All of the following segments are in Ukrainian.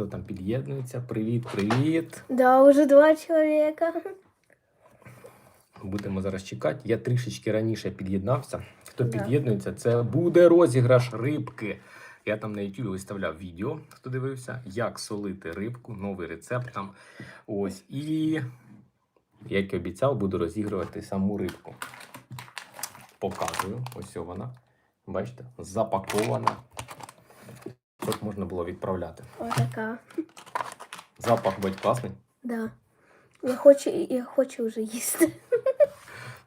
хто там під'єднується. Привіт, привіт. Да, уже два человека. Будемо зараз чекати. Я трішечки раніше під'єднався. Хто Да. під'єднується, це буде розіграш рибки. Я там на YouTube виставляв відео, хто дивився, як солити рибку, новий рецепт там. Ось. І, як і обіцяв, буду розігрувати саму рибку. Показую. Ось вона. Бачите, запакована. Можна було відправляти. Вот такая. Запах будь класний. Да. Я хочу, я хочу уже їсти.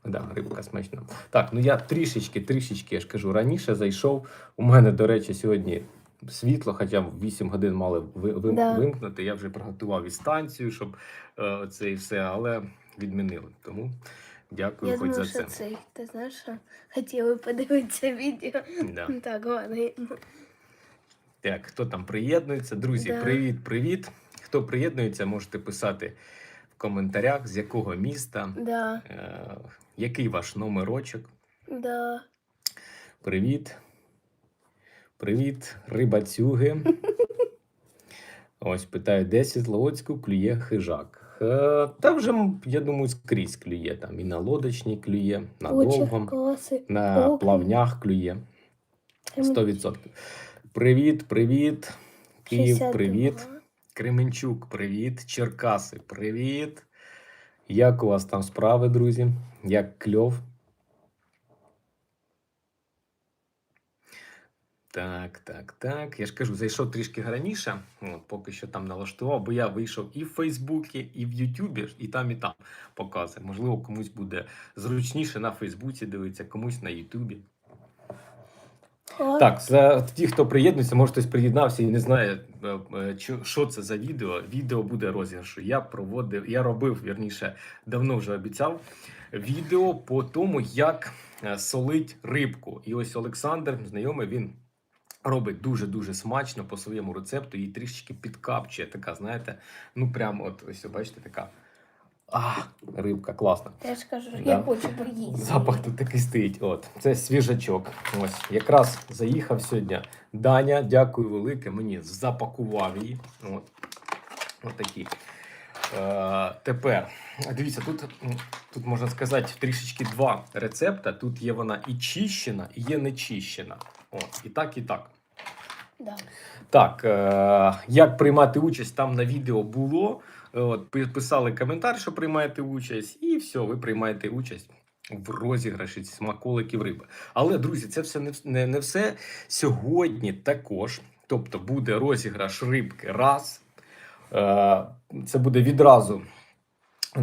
Да, рибка смачна. Так, ну я трішечки, трішечки, я ж кажу, раніше зайшов. У мене, до речі, сьогодні світло, хоча в 8 годин мали ви- ви- Да. вимкнути. Я вже приготував і станцію, щоб е, це і все, але відмінили. Тому дякую Я хоч думаю, за що це. цей, ти знаєш, що хотіли подивитися відео. Да. Так, ладно. Так, хто там приєднується? Друзі, Да. привіт, привіт. Хто приєднується, можете писати в коментарях, з якого міста, Да, е, який ваш номерочок. да. Привіт. Привіт, рибацюги. Ось питаю, де Світловодську клює хижак. Е, Та вже, я думаю, скрізь клює. Там і на лодочні клює, на довгом, класи. на плавнях клює. 100%. Привіт, привіт. Київ, 62. привіт. Кременчук, привіт. Черкаси, привіт. Як у вас там справи, друзі? Як кльов? Так, так, так. Я ж кажу, зайшов трішки раніше, от, поки що там налаштував, бо я вийшов і в Фейсбуці, і в Ютубі, і там, і там показує. Можливо, комусь буде зручніше на Фейсбуці дивитися, комусь на Ютубі. Так, за ті, хто приєднується, може хтось приєднався і не знає, е, е, що це за відео. Відео буде розіграшу. Я проводив, я робив, вірніше, давно вже обіцяв відео по тому, як е, солить рибку. І ось Олександр, знайомий, він робить дуже-дуже смачно по своєму рецепту і трішечки підкапчує. Така, знаєте, ну прямо от ось, бачите, така. А, рибка класна. Я ж кажу, Да. я хочу поїсти. Запах тут такий стоїть. От, це свіжачок. Ось, якраз заїхав сьогодні. Даня, дякую велике. Мені запакував її. От, от такі. Е, тепер, дивіться, тут, тут можна сказати трішечки два рецепта. Тут є вона і чищена, і є нечищена. От, і так, і так. Да. Так, е, як приймати участь там на відео було. От, писали коментар, що приймаєте участь, і все, ви приймаєте участь в розіграші смаколиків риби. Але, друзі, це все не, не, не все. Сьогодні також. Тобто буде розіграш рибки раз. Е, це буде відразу.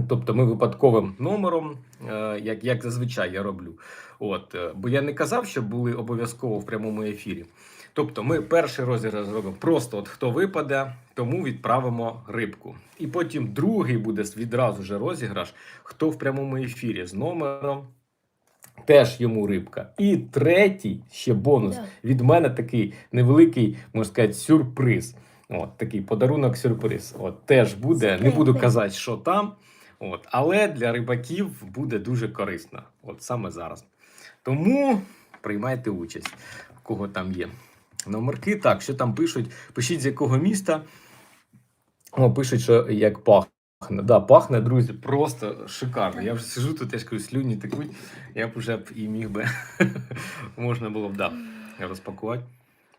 Тобто ми випадковим номером, е, як, як зазвичай я роблю. От, е, бо я не казав, що були обов'язково в прямому ефірі. Тобто ми перший розіграш зробимо просто от хто випаде, тому відправимо рибку. І потім другий буде відразу же розіграш, хто в прямому ефірі з номером. Теж йому рибка. І третій ще бонус. Да. Від мене такий невеликий, можна сказати, сюрприз. От такий подарунок-сюрприз. От теж буде. Не буду казати, що там. От, але для рибаків буде дуже корисно. От саме зараз. Тому приймайте участь, кого там є. Номерки, так, що там пишуть? Пишіть з якого міста. О, пишуть, що як пахне. Да, пахне, друзі, просто шикарно. Я вже сижу тут, я ж кажу, слюні текуть. Я б вже б і міг би можна було б да, розпакувати.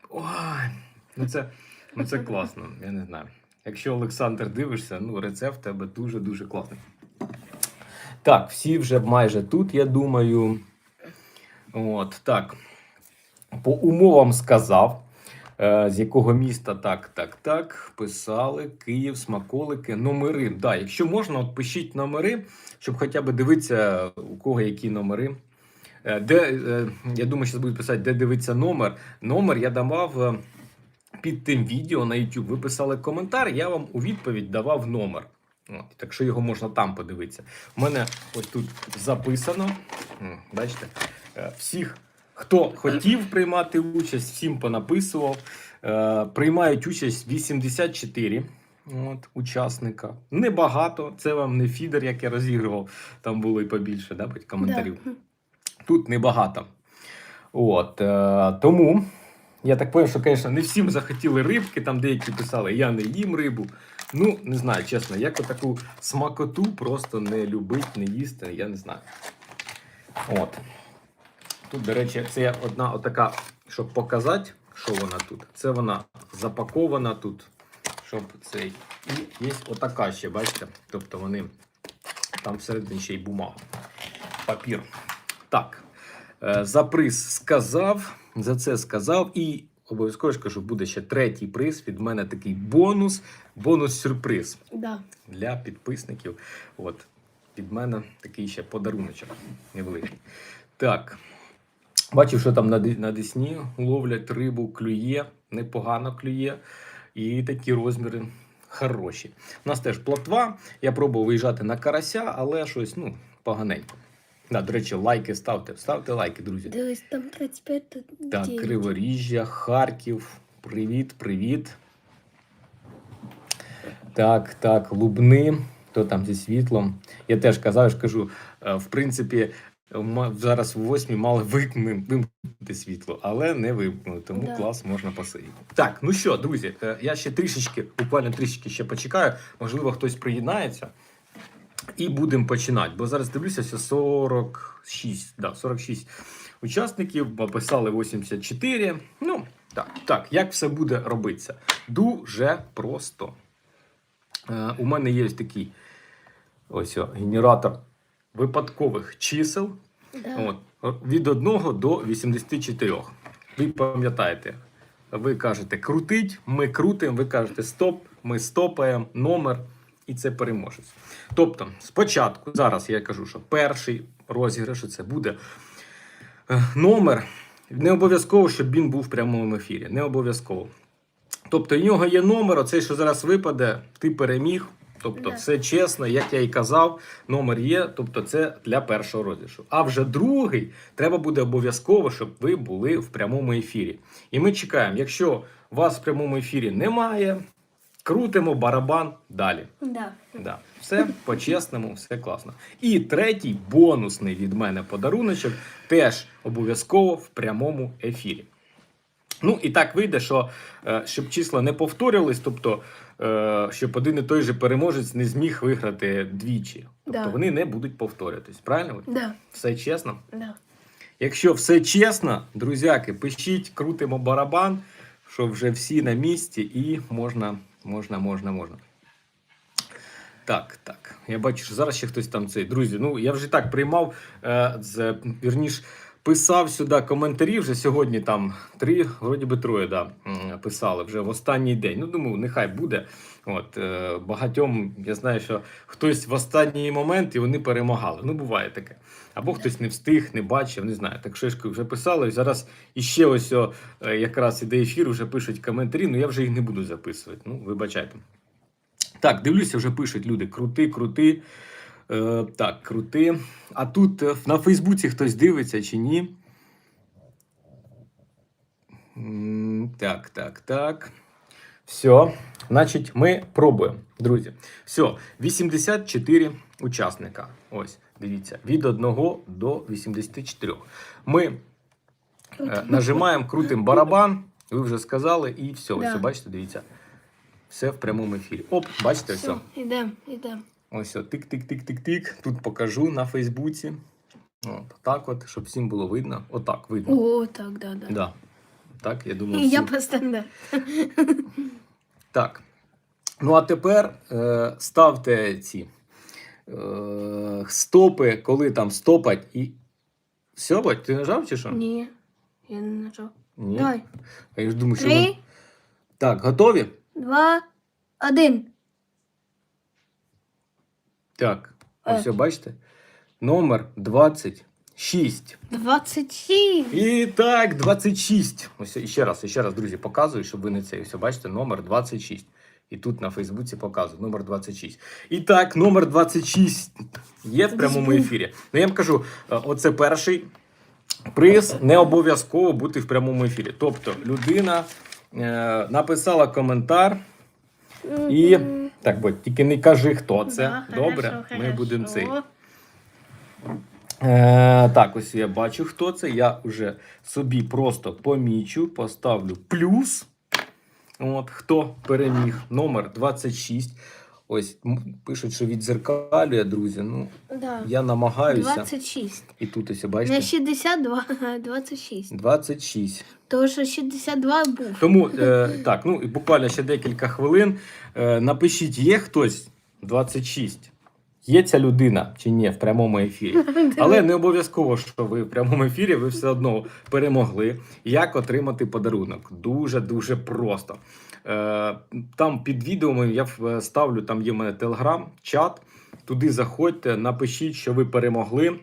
Ой, ну це, ну це класно, я не знаю. Якщо Олександр дивишся, ну рецепт в тебе дуже-дуже класний. Так, всі вже майже тут, я думаю. От, так. По умовам сказав. Е, З якого міста так, так, так. Писали Київ, смаколики, номери. Да, якщо можна, от пишіть номери, щоб хоча б дивитися, у кого які номери. Е, Де, е, я думаю, що будуть писати, де дивиться номер. Номер я давав під тим відео на YouTube. Ви писали коментар, я вам у відповідь давав номер. От, так що його можна там подивитися. У мене ось тут записано. Бачите, всіх, хто хотів приймати участь, всім понаписував. Е, Приймають участь 84 от, учасника. Небагато. Це вам не фідер, як я розігрував. Там було і побільше, да, коментарів. Да. Тут небагато. От, е, тому Я так поняв, що, звісно, не всім захотіли рибки, там деякі писали, я не їм рибу. Ну, не знаю, чесно, як таку смакоту просто не любить, не їсти, я не знаю. От. Тут, до речі, це одна отака, щоб показати, що вона тут. Це вона запакована тут, щоб цей. І є отака ще, бачите? Тобто вони там всередині ще й бумага. Папір. Так. Е, За приз сказав, за це сказав. І обов'язково ж кажу, буде ще третій приз. Від мене такий бонус, бонус-сюрприз Да. для підписників. От, від мене такий ще подаруночок невеликий. Так. Бачив, що там на, на Десні ловлять рибу, клює, непогано клює. І такі розміри хороші. У нас теж плотва. Я пробував виїжджати на карася, але щось ну, поганенько. Да, до речі, лайки ставте. Ставте лайки, друзі. Дивись, там 35 тут Так, Криворіжжя, Харків. Привіт, привіт. Так, так, Лубни. Хто там зі світлом? Я теж казав, ж кажу, е, в принципі, зараз в восьмій мали вимкнути світло, але не вимкнули, тому Да. клас можна посидіти. Так, ну що, друзі, е, я ще трішечки, буквально трішечки ще почекаю. Можливо, хтось приєднається. І будемо починати. Бо зараз дивлюся, що 46, да, 46 учасників, написали 84. Ну, так, так, як все буде робитися? Дуже просто. Е, у мене є такий ось о, генератор випадкових чисел. Да. От, від 1 до 84. Ви пам'ятаєте, ви кажете крутить, ми крутимо, ви кажете стоп, ми стопаємо, номер, і це переможець. Тобто, спочатку, зараз я кажу, що перший розіграш це буде е, номер. Не обов'язково, щоб він був в прямому ефірі. Не обов'язково. Тобто, у нього є номер, оцей, що зараз випаде, ти переміг. Тобто, Да. все чесно, як я і казав, номер є, тобто це для першого розіграшу. А вже другий треба буде обов'язково, щоб ви були в прямому ефірі. І ми чекаємо, якщо вас в прямому ефірі немає, крутимо барабан далі. Да. Да. Все по-чесному, все класно. І третій бонусний від мене подаруночок теж обов'язково в прямому ефірі. Ну і так вийде, що е, щоб числа не повторювались, тобто щоб один і той же переможець не зміг виграти двічі. Тобто Да. вони не будуть повторюватись. Правильно? Да. Все чесно. Да. Якщо все чесно, друзяки, пишіть, крутимо барабан, що вже всі на місці, і можна, можна, можна, можна. Так, так. Я бачу, що зараз ще хтось там цей. Друзі, ну я вже так приймав, е, з, вірніш, писав сюди коментарі. Вже сьогодні там три, вроді би троє, да, писали вже в останній день. Ну, думаю, нехай буде. От, е, багатьом я знаю, що хтось в останній момент і вони перемагали. Ну, буває таке. Або хтось не встиг, не бачив, не знаю. Так шишки вже писали. І зараз іще ось о, е, якраз іде ефір, вже пишуть коментарі, ну я вже їх не буду записувати. Ну, вибачайте. Так, дивлюся, вже пишуть люди: крути, крути. Е, так, крути. А тут е, на Фейсбуці хтось дивиться чи ні? Так, так, так. Все. Значить, ми пробуємо, друзі. Все, 84 учасника. Ось, дивіться, від 1 до 84. Ми е, нажимаємо, крутимо барабан, ви вже сказали, і все. Да. Ось, бачите, дивіться. Все в прямому ефірі. Оп, бачите, все. Все, ідем, ідем. Ось тик-тик-тик-тик-тик. Тут покажу на Фейсбуці. От, так от, щоб всім було видно. Отак видно. О, так, да, да. Да. Так, я думаю, я всім... постійно. Так. Ну, а тепер е, ставте ці е, стопи, коли там стопать і. Все, бать, ти нажав чи що? Ні. Я не нажав. Ні. Давай. А я ж думаю, що. Три, ви- Так, готові? два, один. Так. Е. Ось, бачите? Номер 26. 27. І так, 26. Ось ще раз, ще раз, друзі, показую, щоб ви не це. Ось бачите, номер 26. І тут на Фейсбуці показую номер 26. І так, номер 26 є в прямому ефірі. Ну я вам кажу, е, оце перший приз не обов'язково бути в прямому ефірі. Тобто людина е, написала коментар і. Так, бо тільки не кажи, хто це. Да, Добре, хорошо, ми будемо хорошо. цей. Е, так, ось я бачу, хто це. Я вже собі просто помічу, поставлю плюс. От, хто переміг? Номер 26. Ось пишуть, що відзеркалює, друзі. Ну, Да. я намагаюся. 26. І тут ось Не бачите. 62, а 26. 26. Тому що 62 був. Тому е, так, ну і буквально ще декілька хвилин. Е, напишіть, є хтось 26? Є ця людина чи ні в прямому ефірі? Але не обов'язково, що ви в прямому ефірі ви все одно перемогли. Як отримати подарунок? Дуже дуже просто. Е, там під відео я ставлю, там є в мене телеграм, чат. Туди заходьте, напишіть, що ви перемогли.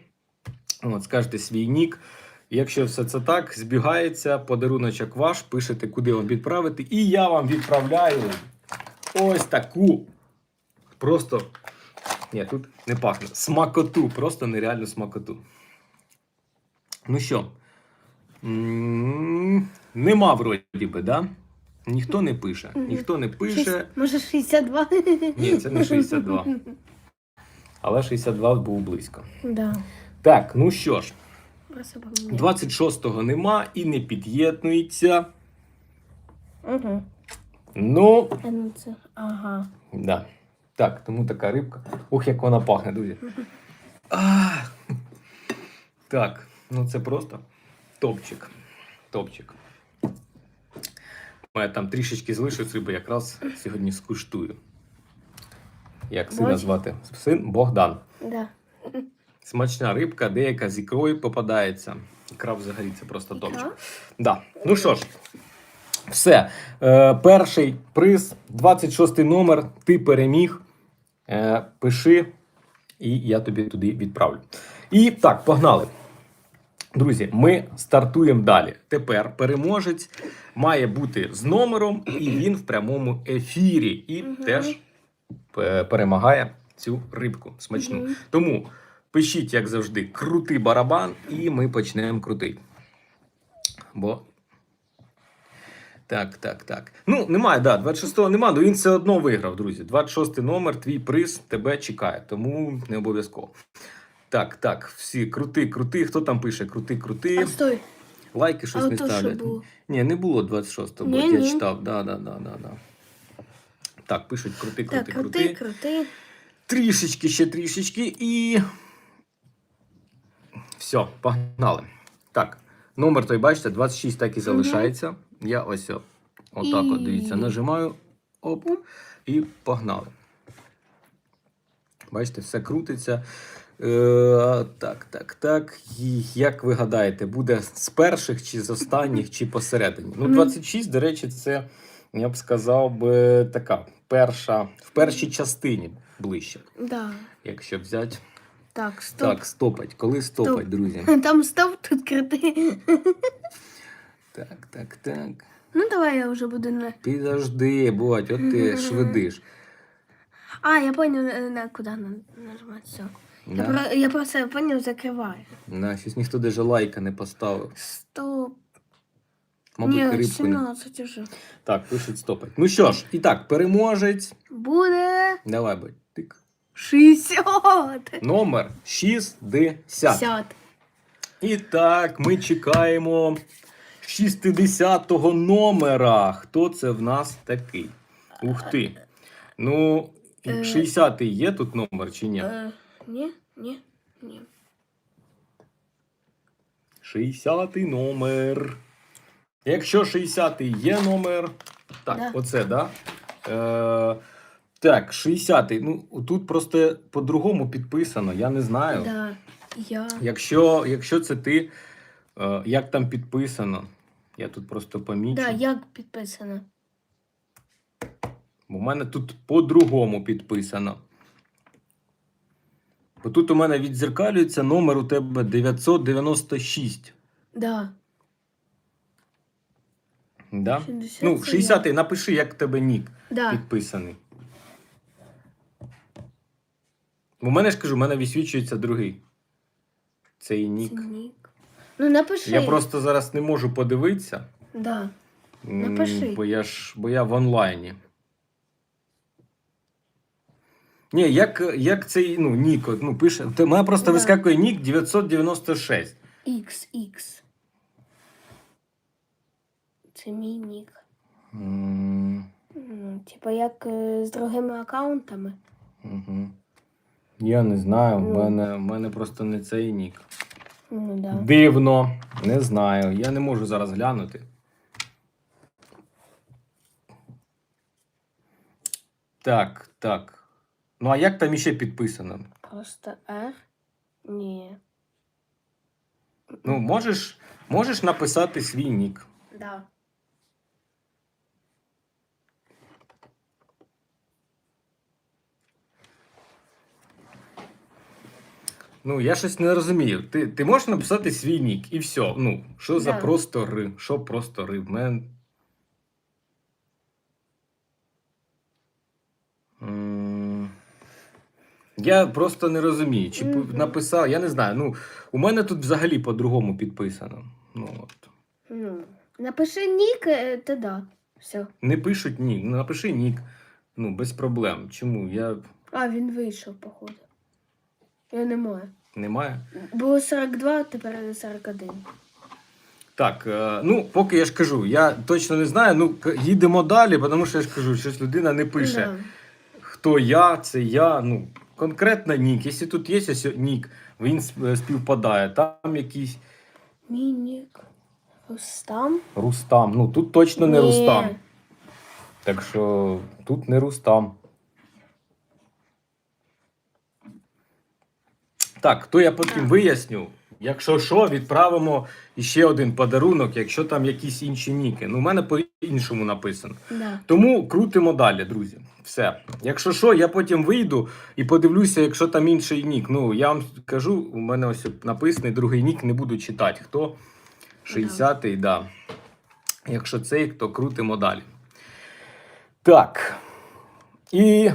От, скажете свій нік. Якщо все це так, збігається, подаруночок ваш, пишете, куди вам відправити, і я вам відправляю ось таку. Просто. Ні, тут не пахне. Смакоту, просто нереальну смакоту. Ну що, М, нема вроді би, да? Ніхто не пише. Ніхто не пише. Може 62? Ні, це не 62. Але 62 був близько. Да. Так, ну що ж, 26-го нема і не під'єднується. Угу. Ну, А ну це. Ага. да. Так, тому така рибка. Ух, як вона пахне, друзі. А, так, ну це просто топчик. Топчик. Мене там трішечки залишилось риби, якраз сьогодні скуштую. Як сина Боже. звати? Син Богдан. Да. Смачна рибка, деяка з ікрою попадається. Ікра взагалі це просто топчик. Да. Ну що ж, все. Е, перший приз, 26 номер. Ти переміг. Е, пиши, і я тобі туди відправлю. І так, погнали. Друзі, ми стартуємо далі. Тепер переможець має бути з номером, і він в прямому ефірі. І Мгм. теж е, перемагає цю рибку смачну. Мгм. Тому пишіть, як завжди, крутий барабан, і ми почнемо крутий. Бо. Так, так, так. Ну, немає, да, 26-го немає, але він все одно виграв, друзі. 26-й номер, твій приз тебе чекає, тому не обов'язково. Так, так, всі крути, крути. Хто там пише? Крути, крути. А стой. Лайки щось А не то що ставлять. було? Ні, не було 26-го, бо Ні, я ні. читав. Да, да, да, да, да. Так, пишуть крути, крути, Так, крути. крути, крути. Трішечки, ще трішечки і. Все, погнали. Так, номер той, бачите, 26 так і залишається. Я ось о- отак, от, дивіться, І- нажимаю, оп, і погнали. Бачите, все крутиться. Е, так, так, так. І як ви гадаєте, буде з перших чи з останніх, чи посередині? Ну, Мгм. 26, до речі, це, я б сказав би, така перша, в першій частині ближче. Да. Якщо взяти. Так, стоп. Так, стопать. Коли стопать, друзі? Там стоп, тут крути. Так, так, так. Ну давай я вже буду на. Підожди, будь, от ти швидиш. А, я понял, е, на куди на- нажимати. Все. Я, Да? про, я просто понял, закриваю. На, щось ніхто даже лайка не поставив. Стоп. Мабуть, Ні, рибку не. 17 уже. Так, пишуть стопать. Ну що ж, і так, переможець. Буде Давай, будь. Тик. 60. Номер 60. 50. І так, ми чекаємо 60-го номера. Хто це в нас такий? Ух ти. Ну, Е. 60-й є тут номер чи ні? Е, ні, ні, ні. 60-й номер. Якщо 60-й є номер. Так, Да. оце, да? Е, так, 60-й. Ну, тут просто по-другому підписано, я не знаю. Да. Я. Якщо, якщо це ти, е, як там підписано? Я тут просто помічу. Да, як підписано. У мене тут по-другому підписано. Бо тут у мене відзеркалюється номер у тебе 996. Да. Да? 60 Ну, це 60-й, напиши, як в тебе нік Да. підписаний. У мене ж кажу, у мене висвічується другий. Цей нік. Це нік. Ну, напиши. Я просто зараз не можу подивитися. Да. Напиши. Бо я ж бо я в онлайні. Ні, як, як цей ну, нік, ну, пише. Ти, мене просто Да. вискакує нік 996. X, X. Це мій нік. Ну, типа як е, з другими аккаунтами. Угу. Я не знаю, в Ну. мене, в мене просто не цей нік. Ну да. Дивно, не знаю. Я не можу зараз глянути. Так, так. Ну, а як там іще підписано? Просто R? Ні. Ну, можеш, можеш написати свій нік. Да. Ну, я щось не розумію. Ти, ти можеш написати свій нік і все. Ну, що за Да. простори? Що простори? В Я просто не розумію. Чи Мгм. написав, я не знаю. Ну, у мене тут взагалі по-другому підписано. Ну, от. Ну. Напиши нік, е, та да. Все. Не пишуть нік. Ну, напиши нік. Ну, без проблем. Чому? Я А, він вийшов, походу. Я не можу. немає. Було 42, тепер 41. Так, е, ну поки я ж кажу, я точно не знаю. Ну, к- їдемо далі, тому що я ж кажу, щось людина не пише. Да. Хто я, це я. Ну, конкретно нік. Якщо тут є ось нік, він е, співпадає. Там якийсь Мій нік. Рустам? Рустам. Ну тут точно не Ні. Рустам. Так що тут не Рустам. Так, то я потім Так. виясню. Якщо що, відправимо ще один подарунок, якщо там якісь інші ніки. Ну, у мене по-іншому написано. Да. Тому крутимо далі, друзі. Все. Якщо що, я потім вийду і подивлюся, якщо там інший нік. Ну, я вам кажу, у мене ось написаний другий нік, не буду читати. Хто? 60-й, да. Якщо цей, то крутимо далі. Так. І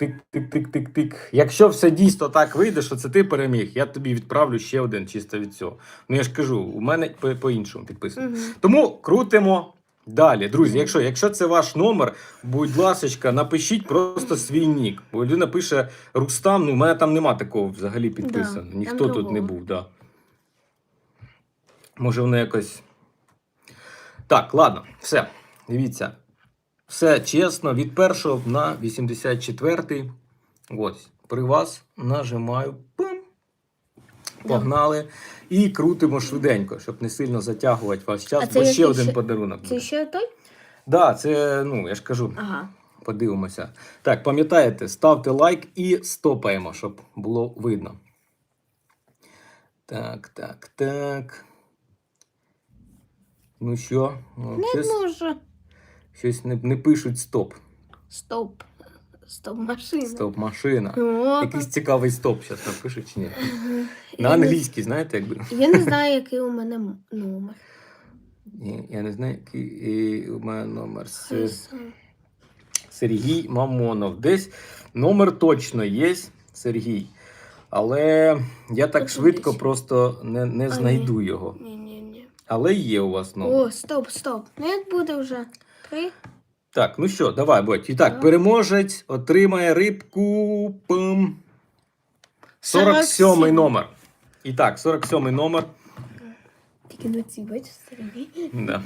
тик-тик-тик-тик-тик. Якщо все дійсно так вийде, що це ти переміг, я тобі відправлю ще один чисто від цього. Ну я ж кажу, у мене по- по-іншому підписано. Угу. Тому крутимо далі. Друзі, якщо, якщо це ваш номер, будь ласка, напишіть просто свій нік. Бо людина пише Рустам, ну в мене там нема такого взагалі підписано. там Ніхто тут не був, да. Може, воно якось. Так, ладно, все. Дивіться. Все чесно, від першого на 84-й. Ось, при вас нажимаю. Погнали. І крутимо швиденько, щоб не сильно затягувати ваш час, А це бо ще один ще- подарунок. Це ще той? Да, це, ну, я ж кажу, Ага. подивимося. Так, пам'ятаєте, ставте лайк і стопаємо, щоб було видно. Так, так, так. Ну що, ну, Не щось, може. щось не, не пишуть стоп. Стоп. Стоп машина. Стоп, машина. О, Якийсь цікавий стоп зараз напишуть чи ні. На англійській, знаєте, якби. Я не знаю, який у мене м- номер. Ні, я не знаю, який і у мене номер. С- Сергій Мамонов. Десь номер точно є, Сергій. Але я так Ось швидко просто не, не А, знайду його. Ні, ні, ні. Але є у вас номер. О, стоп, стоп. Ну як буде вже? Три? Так, ну що, давай, Бодь. І так, переможець отримає рибку. Пим. 47 47. номер. І так, 47 номер. Тільки на цій бачиш Сергій. Да.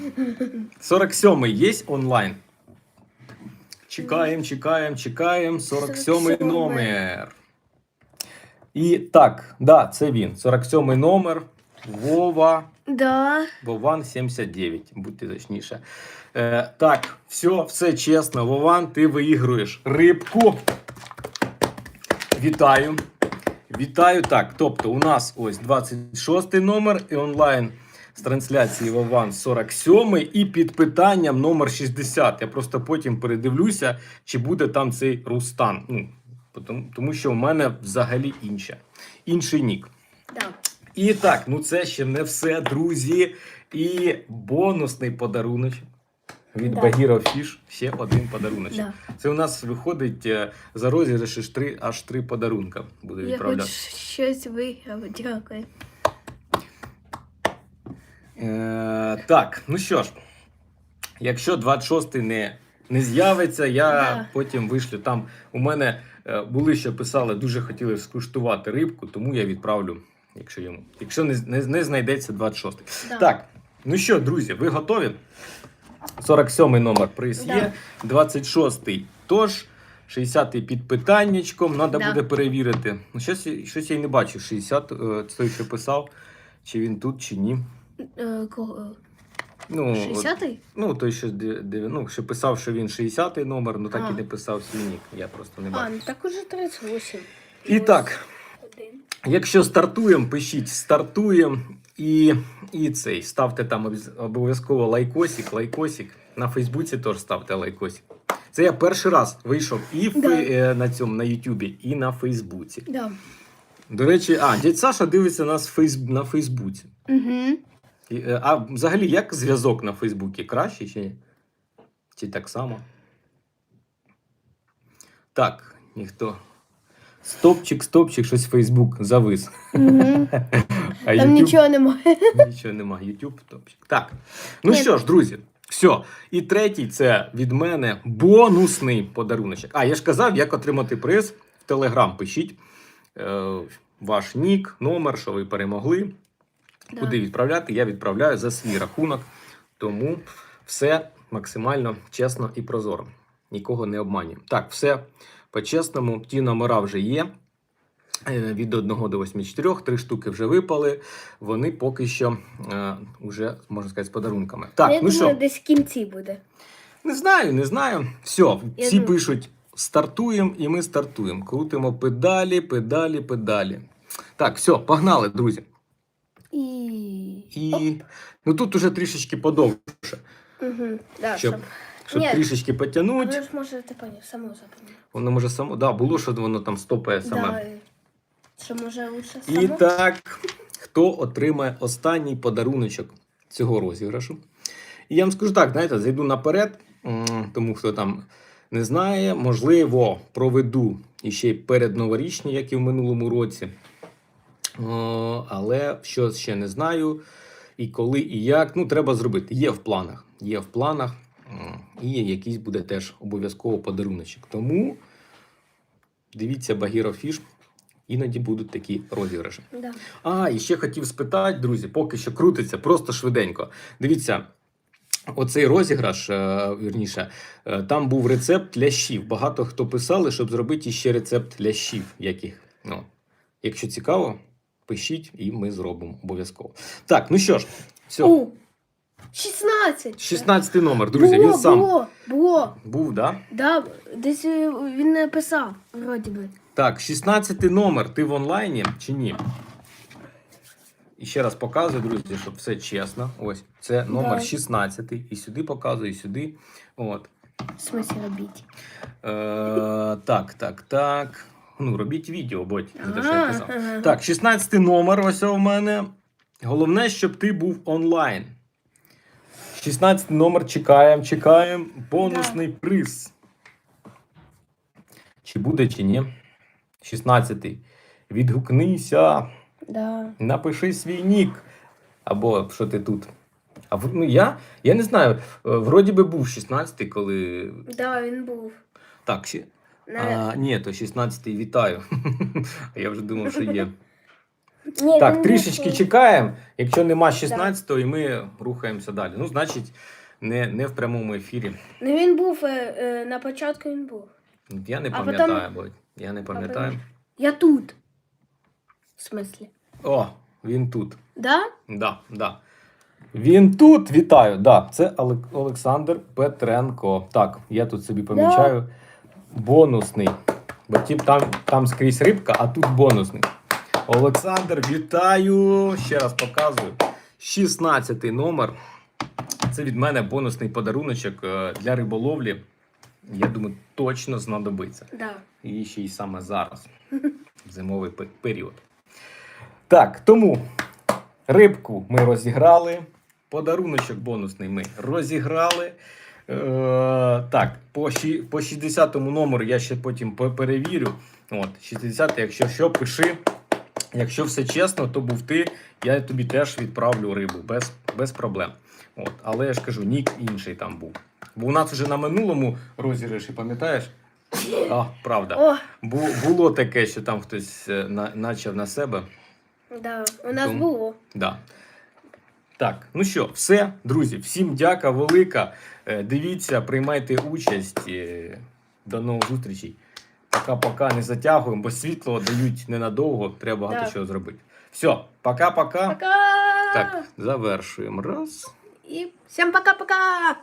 47 є онлайн. Чекаємо, чекаємо, чекаємо. 47 47. номер. І так, да, це він. 47 номер. Вова. Да. Вован 79, будьте точніше. Е, так, все, все чесно. Вован, ти виігруєш рибку. Вітаю. Вітаю. Так, тобто у нас ось 26 номер і онлайн з трансляції Вован 47 і під питанням номер 60. Я просто потім передивлюся, чи буде там цей Рустан. Ну, тому, тому що у мене взагалі інше. Інший нік. Да. І так, ну це ще не все, друзі. І бонусний подарунок від Да. Багіро Фіш. Ще один подарунок. Да. Це у нас виходить е, за розіграш аж три, аж три подарунка буде Я хоч відправляти. щось виграв, дякую. Е, так, ну що ж, якщо 26 не, не з'явиться, я Да. потім вишлю. Там у мене е, були, що писали, дуже хотіли скуштувати рибку, тому я відправлю, якщо йому. Якщо не, не, не знайдеться 26. Да. Так, ну що, друзі, ви готові? 47-й номер приз Да. є, 26-й тож. 60-й під питаннячком, треба Да. буде перевірити. Ну, щось, щось я й не бачу. 60, е, той, що писав, чи він тут, чи ні. Е, кого? Ну, 60-й? Ну, той, що, ну, що писав, що він 60-й номер, ну так А. і не писав свій нік. Я просто не А, ну так уже 38. І так, Один. Якщо стартуємо, пишіть стартуємо і, і цей. Ставте там обов'язково лайкосик, лайкосик. На Фейсбуці теж ставте лайкосик. Це я перший раз вийшов і в, Да. е, на цьому на Ютубі, і на Фейсбуці. Да. До речі, а, дядь Саша дивиться нас фейс, на Фейсбуці. Угу. І, е, А взагалі, як зв'язок на Фейсбуці? Краще чи ні? Чи так само? Так, ніхто. Стопчик, стопчик, щось Фейсбук завис. Угу. А Там YouTube нічого немає. нічого немає. YouTube, топчик. Так. Ну Ні. що ж, друзі, все. І третій це від мене бонусний подаруночок. А, я ж казав, як отримати приз в Телеграм. Пишіть е, ваш нік, номер, що ви перемогли. Да. Куди відправляти? Я відправляю за свій рахунок. Тому все максимально чесно і прозоро. Нікого не обманюю. Так, все по-чесному. Ті номера вже є. Е, Від 1 до 84, три штуки вже випали. Вони поки що е, вже, можна сказати, з подарунками. Так, Я ну думаю, що, десь в кінці буде. не знаю, не знаю. Все, Я всі думаю- пишуть: стартуємо, і ми стартуємо. Крутимо педалі, педалі, педалі. Так, все, погнали, друзі. І. І ну тут уже трішечки подовше, Угу. Да, щоб, щоб... Ні, трішечки потягнути. Але ж може ти поняв, само запам'ятав. Воно може само. Да, було, що воно там стопає саме. Да. Що може лучше І так, хто отримає останній подаруночок цього розіграшу? І я вам скажу так, знаєте, зайду наперед, м, тому хто там не знає, можливо, проведу іще й перед новорічні, як і в минулому році. О, але що ще не знаю. І коли, і як. Ну, треба зробити. Є в планах. Є в планах. І якийсь буде теж обов'язково подаруночок. Тому дивіться Багіро Фіш. Іноді будуть такі розіграші. Да. А, і ще хотів спитати, друзі, поки що крутиться, просто швиденько. Дивіться, оцей розіграш, е, вірніше, е, там був рецепт лящів. Багато хто писали, щоб зробити ще рецепт лящів. Яких. Ну, якщо цікаво, пишіть і ми зробимо обов'язково. Так, ну що ж, все. У, 16. 16 номер, друзі, було, він сам Було, було. був, да? Да, десь е, він написав, вроді би. Так, 16 номер. Ти в онлайні чи ні? І ще раз показую, друзі, щоб все чесно. Ось, це номер Да. 16. І сюди показую, і сюди. От. В смислі робіть. Е, так, так, так. Ну, робіть відео, будь за те, що я казав. ага. Так, 16 номер ось у мене. Головне, щоб ти був онлайн. 16 номер чекаємо, чекаємо. Бонусний приз. Чи буде, чи ні? 16. Відгукнися, Да. напиши свій нік. Або що ти тут. А ну, я, я не знаю. е, Вроді би був 16-й, коли. Да, він був. Так, ще. А, ні, то 16-й вітаю. А я вже думав, що є. Ні, Так, він трішечки був. чекаємо. Якщо нема 16-го, і ми рухаємося далі. Ну, значить, не, не в прямому ефірі. Ну він був е, е, на початку він був. Я не А пам'ятаю, бо я не пам'ятаю. Я тут. В смислі? О, він тут. Да? Да, да. Він тут, вітаю. Да, це Олек- Олександр Петренко. Так, я тут собі помічаю. Бонусний. Бо ті, там, там скрізь рибка, а тут бонусний. Олександр, вітаю! Ще раз показую. 16 номер. Це від мене бонусний подаруночок е, для риболовлі. Я думаю, точно знадобиться. Да. І ще й саме зараз, зимовий період. Так, тому рибку ми розіграли. Подаруночок бонусний ми розіграли. Е, так, по, по 60-му номеру я ще потім по- перевірю. От, 60 якщо що, пиши. Якщо все чесно, то був ти. Я тобі теж відправлю рибу без без проблем. От, але я ж кажу, нік інший там був. Бо у нас вже на минулому розіграші, пам'ятаєш? А, правда. О, Бу, було таке, що там хтось е, на, начав на себе. да, у нас Тому- було. Да. Так, ну що, все, друзі, всім дяка велика. Е, Дивіться, приймайте участь. Е, До нових зустрічей. Пока-пока, не затягуємо, бо світло дають ненадовго, треба багато Так. чого зробити. Все, пока-пока. Пока! Так, завершуємо. Раз. І всім пока-пока!